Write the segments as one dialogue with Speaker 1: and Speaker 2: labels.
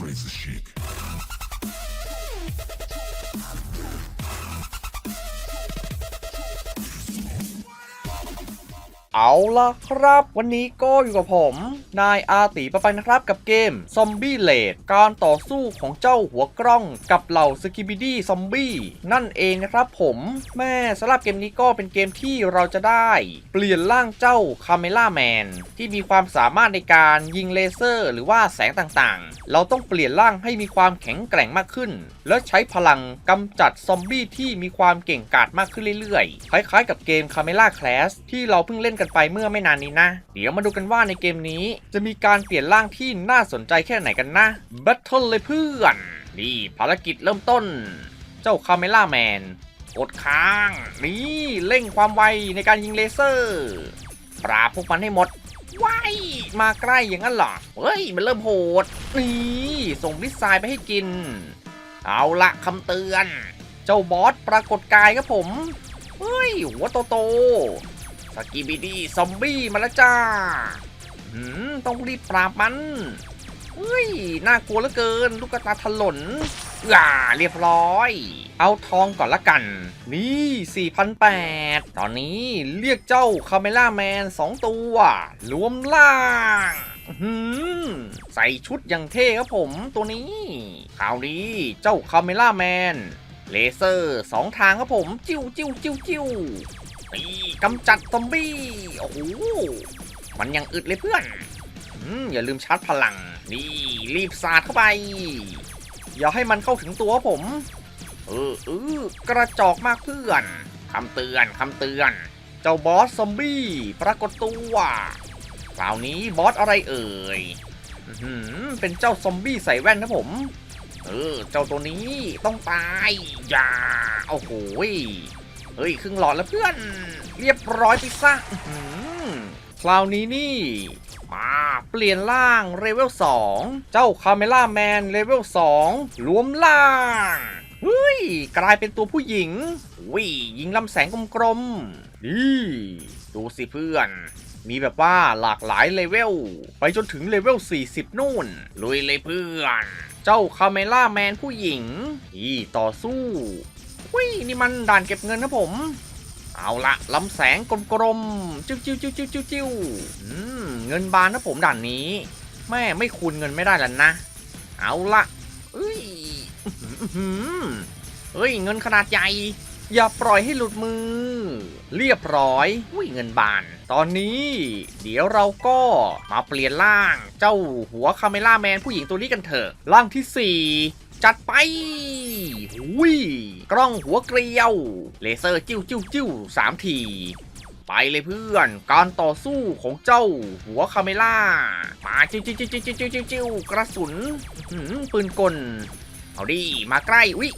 Speaker 1: crazy chic.
Speaker 2: เอาล่ะครับ วันนี้ก็อยู่กับผม นายอาติปะไปนะครับกับเกมซอมบี้เลดการต่อสู้ของเจ้าหัวกล้องกับเหล่าสกิบิดี้ซอมบี้นั่นเองนะครับผมแม่สำหรับเกมนี้ก็เป็นเกมที่เราจะได้ เปลี่ยนร่างเจ้าคาเมล่าแมนที่มีความสามารถในการยิงเลเซอร์ หรือว่าแสงต่างๆ เราต้องเปลี่ยนร่างให้มีความแข็งแกร่งมากขึ้น และใช้พลังกำจัดซอมบี้ที่มีความเก่งกาจมากขึ้นเรื่อยๆ คล้ายๆ กับเกม Camera Class ที่เราเพิ่งเล่นกันไปเมื่อไม่นานนี้นะ เดี๋ยวมาดูกันว่าในเกมนี้จะมีการเปลี่ยนร่างที่น่าสนใจแค่ไหนกันนะ Battle เลยเพื่อน นี่ภารกิจเริ่มต้น เจ้า Camera Man กดค้าง นี่เร่งความไวในการยิงเลเซอร์ปราบพวกมันให้หมดว้ายมาใกล้อย่างนั้นหรอ เฮ้ย มันเริ่มโหด นี่ ส่งมิสไซล์ไปให้กิน เอาละคำเตือน เจ้าบอสปรากฏกายครับผม เฮ้ย หัวโตโต สกิบิดี้ซอมบี้มาแล้วจ้าหืมต้องรีบปราบมันเฮ้ย น่ากลัวเหลือเกิน ลูกกระตาถลนอ่าเรียบร้อย เอาทองก่อนละกัน นี่4,008ตอนนี้เรียกเจ้าคาเมล่าแมน 2 ตัว รวมล่างหือใส่ชุดอย่างเท่ครับผมตัวนี้คราวนี้เจ้าคาเมล่าแมนเลเซอร์สองทางครับผม จิ้วจิ้วจิ้วจิ้ว นี่กำจัดซอมบี้ โอ้โห มันยังอึดเลยเพื่อนอืมอย่าลืมชาร์จพลัง นี่ รีบสาดเข้าไป อย่าให้มันเข้าถึงตัวผม เออเออกระจอกมากเพื่อนคำเตือนคำเตือน เจ้าบอสซอมบี้ ปรากฏตัวคราวนี้บอสอะไรเอ่ยอื้อหือเป็นเจ้าซอมบี้ใส่แว่นนะผม เออ เจ้าตัวนี้ต้องตาย อย่า โอ้โหย เฮ้ยครึ่งหลอดแล้วเพื่อน เรียบร้อยไปซะคราวนี้นี่มาเปลี่ยนร่างเลเวล2 เจ้าคาเมล่าแมนเลเวล2รวมล่างเฮ้ยกลายเป็นตัวผู้หญิงวิยิงลำแสงกลมๆนี่ดูสิเพื่อน มีแบบว่าหลากหลายเลเวล ไปจนถึงเลเวล 40 นู่น ลุยเลยเพื่อน เจ้าคาเมล่าแมนผู้หญิงที่ต่อสู้ วินี่มันด่านเก็บเงินนะผม เอาละลำแสงกลมๆจิ้วจิ้วจิ้วจิ้วจิ้วจิ้วเงินบานนะผมด่านนี้ แม่ไม่คูณเงินไม่ได้แล้วนะ เอาละเอ้ยอื้อหืออื้อหือเฮ้ยเงินขนาดใหญ่ อย่าปล่อยให้หลุดมือ เรียบร้อยอุ้ยเงินบาน ตอนนี้ เดี๋ยวเราก็มาเปลี่ยนร่าง เจ้าหัวคาเมล่าแมนผู้หญิงตัวนี้กันเถอะร่างที่4 จัดไปหุยกล้องหัวเกลียว เลเซอร์จิ้วจิ้วจิ้วสามที ไปเลยเพื่อน การต่อสู้ของเจ้า หัวคาเมล่ามาจิ้วจิ้วจิ้วจิ้วจิ้วจิ้วจิ้วกระสุนปืนกล เอาดิ มาใกล้วิ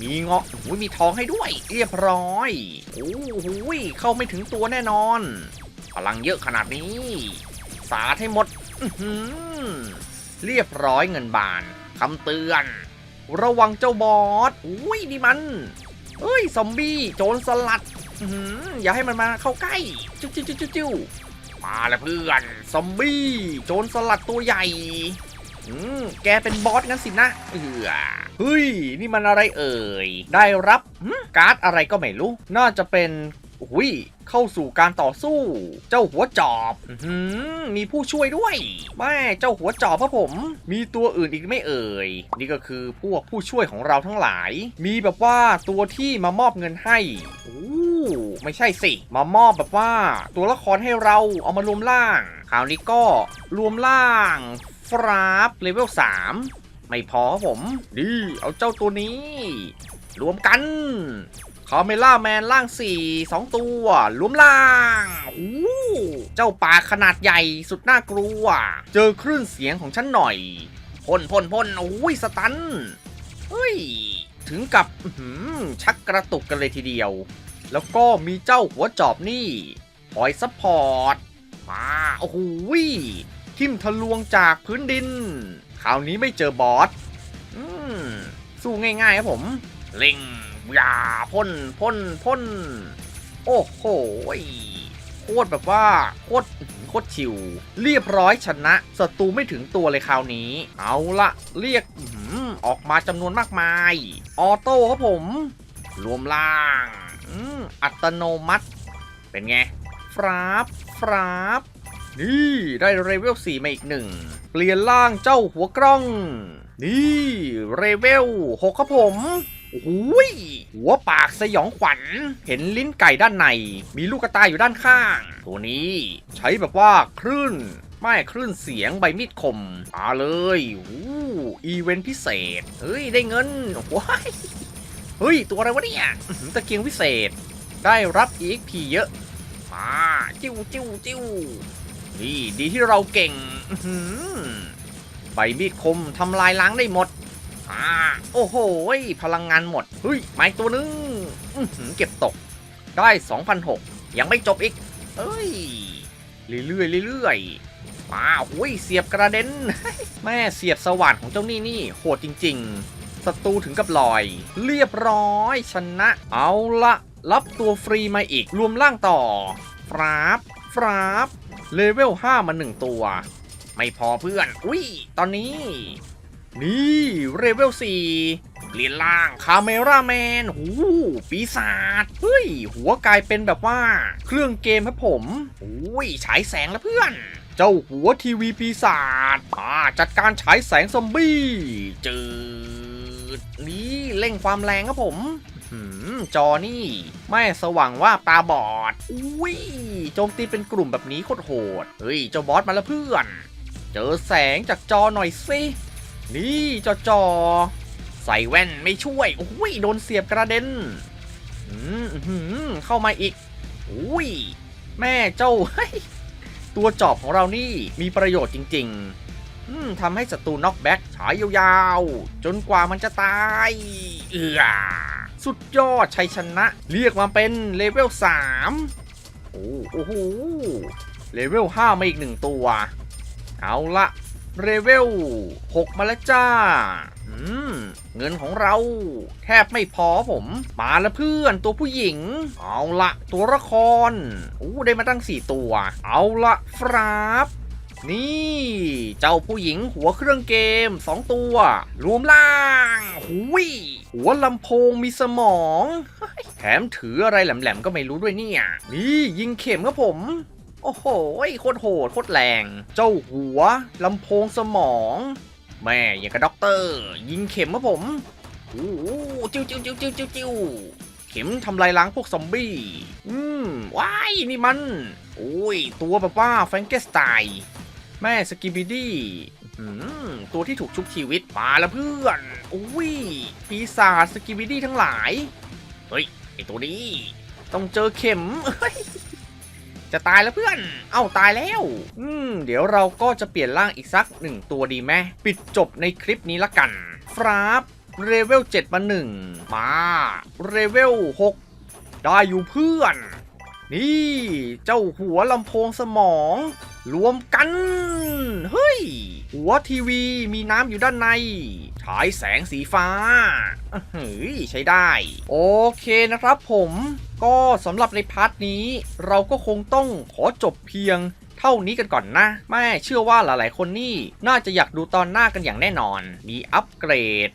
Speaker 2: มีเงาะหูยมีทองให้ด้วย เรียบร้อย โอ้โหยเข้าไม่ถึงตัวแน่นอน พลังเยอะขนาดนี้ สาดให้หมดเรียบร้อยเงินบานคำเตือน ระวังเจ้าบอสอุ้ยนี่มันเฮ้ยซอมบี้โจรสลัดอย่าให้มันมาเข้าใกล้จิ้วจิ้วจิ้วจิ้วมาแล้วเพื่อนซอมบี้โจรสลัดตัวใหญ่อืมแกเป็นบอสงั้นสินะเออเฮ้ย นี่มันอะไรเอ่ย ได้รับการ์ดอะไรก็ไม่รู้ น่าจะเป็น หุยเข้าสู่การต่อสู้ เจ้าหัวจอบมีผู้ช่วยด้วยแม่เจ้าหัวจอบพระผม มีตัวอื่นอีกไม่เอ่ย นี่ก็คือพวกผู้ช่วยของเราทั้งหลาย มีแบบว่าตัวที่มามอบเงินให้โอ้ไม่ใช่สิ มามอบแบบว่า ตัวละครให้เราเอามารวมล่างคราวนี้ก็รวมล่างฟราฟเลเวล3ไม่พอครับผมดีเอาเจ้าตัวนี้ รวมกัน คาเมล่าแมนล่าง 4 2 ตัวรวมล่างโอ้โหเจ้าปลาขนาดใหญ่สุดน่ากลัว เจอคลื่นเสียงของฉันหน่อยพ่นพ่นพ่นโอ้ยสตันเฮ้ย ถึงกับหือชักกระตุกกันเลยทีเดียว แล้วก็มีเจ้าหัวจอบนี่คอยซัพพอร์ต มาโอ้โหทิมทะลวงจากพื้นดิน คราวนี้ไม่เจอบอสอืมสู้ง่ายๆครับผมเล็ง ยาพ่นพ่นพ่น โอ้โหโคตรแบบว่าโคตรโคตรชิว เรียบร้อยชนะศัตรูไม่ถึงตัวเลยคราวนี้ เอาละเรียกออกมาจำนวนมากมาย ออโต้ครับผม รวมล่างอัตโนมัติ เป็นไงฟราบฟราบนี่ได้เรเวล4มาอีกหนึ่งเปลี่ยนร่างเจ้าหัวกล้อง นี่เรเวล6ครับผม อ้โหยหัวปากสยองขวัญ เห็นลิ้นไก่ด้านใน มีลูกกระตายอยู่ด้านข้าง ตัวนี้ ใช้แบบว่าคลื่นไม่คลื่นเสียงใบมีดคมมาเลยอู้อีเวนต์พิเศษ เฮ้ย ได้เงินว้ายเฮ้ย ตัวอะไรวะเนี่ยตะเกียงพิเศษ ได้รับ EXP เยอะ มา จิ้วจิ้วจิ้วนี่ ดีที่เราเก่งใบมีดคมทำลายล้างได้หมด อ่าโอ้โหยพลังงานหมดเฮ้ยไม้ตัวนึงอื้อหือเก็บตก ได้ 2,006 ยังไม่จบอีก เอ้ย เรื่อยๆเรื่อยๆมาโอ้ยเสียบกระเด็น แม่เสียบสว่านของเจ้านี่นี่ โหดจริง ๆ ศัตรูถึงกับลอย เรียบร้อยชนะ เอาละรับตัวฟรีมาอีก รวมร่างต่อ ฟราบ ฟราบ เลเวล 5 มา 1 ตัว ไม่พอเพื่อน อุ้ย ตอนนี้ นี่เลเวล4เปลี่ยนร่างคาเมราแมนหูปีศาจ เฮ้ย หัวกลายเป็นแบบว่า เครื่องเกมครับผมอุ้ย ฉายแสงแล้วเพื่อน เจ้าหัวทีวีปีศาจอ่าจัดการฉายแสงซอมบี้จืดนี่เร่งความแรงครับผมหืมจอนี่ ไม่สว่างว่าตาบอด อุ้ยโจมตีเป็นกลุ่มแบบนี้โคตรโหด เฮ้ย เจ้าบอสมาแล้วเพื่อน เจอแสงจากจอหน่อยสิ นี่จอจอใส่แว่นไม่ช่วยอุ้ย โดนเสียบกระเด็นอืมเข้ามาอีกอุ้ย แม่เจ้า ตัวจอบของเรานี่มีประโยชน์จริงๆอืมทำให้ศัตรูน็อกแบ็กฉายยาวๆ จนกว่ามันจะตาย เอือสุดยอดชัยชนะ เรียกมาเป็นเลเวล 3 โอ้โอ้โหเลเวล 5 มาอีกหนึ่งตัว เอาละ เลเวล6มาแล้วจ้า อืม เงินของเรา แทบไม่พอผม มาแล้วเพื่อนตัวผู้หญิง เอาละตัวละครอู้ได้มาตั้ง 4 ตัว เอาละฟราบนี่ เจ้าผู้หญิงหัวเครื่องเกม 2 ตัว รวมล่างหุยหัวลำโพงมีสมอง แถมถืออะไรแหลมๆก็ไม่รู้ด้วยเนี่ย นี่ยิงเข็มครับผม โอ้โหโคตรโหดโคตรแรง เจ้าหัวลำโพงสมอง แม่อย่างกับด็อกเตอร์ ยิงเข็มครับผมโอ้จิ้วจิ้วจิ้วจิ้วจิ้วจิ้วเข็มทำลายล้างพวกซอมบี้ อืมว้ายนี่มัน โอ้ย ตัวแบบว่าแฟงเกสไตน์แม่สกิบิดี้อืมตัวที่ถูกชุบชีวิตมาแล้วเพื่อนอุ้ยปีศาจสกิบิดี้ทั้งหลาย เฮ้ย ไอตัวนี้ ต้องเจอเข็มเฮ้ย จะตายแล้วเพื่อน เอ้าตายแล้ว อืม เดี๋ยวเราก็จะเปลี่ยนร่างอีกสักหนึ่งตัวดีไหมปิดจบในคลิปนี้ละกันฟราบเรเวล7มา1มาเรเวล6ได้อยู่เพื่อน นี่เจ้าหัวลำโพงสมอง รวมกัน เฮ้ย หัวทีวีมีน้ำอยู่ด้านใน ฉายแสงสีฟ้าเฮ้ยใช้ได้ โอเคนะครับผมก็สำหรับในพาร์ทนี้ เราก็คงต้องขอจบเพียงเท่านี้กันก่อนนะ แม่เชื่อว่าหลายๆ คนนี่น่าจะอยากดูตอนหน้ากันอย่างแน่นอน มีอัปเกรด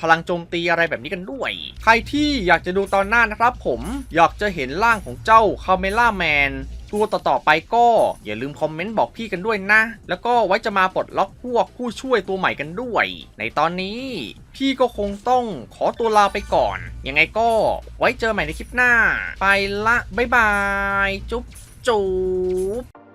Speaker 2: พลังโจมตีอะไรแบบนี้กันด้วย ใครที่อยากจะดูตอนหน้านะครับผมอยากจะเห็นร่างของเจ้าคาเมล่าแมน ตัวต่อๆไปก็อย่าลืมคอมเมนต์บอกพี่กันด้วยนะ แล้วก็ไว้จะมาปลดล็อกพวกผู้ช่วยตัวใหม่กันด้วย ในตอนนี้พี่ก็คงต้องขอตัวลาไปก่อน ยังไงก็ไว้เจอใหม่ในคลิปหน้า ไปละ บ๊ายบาย จุ๊บจุ๊บ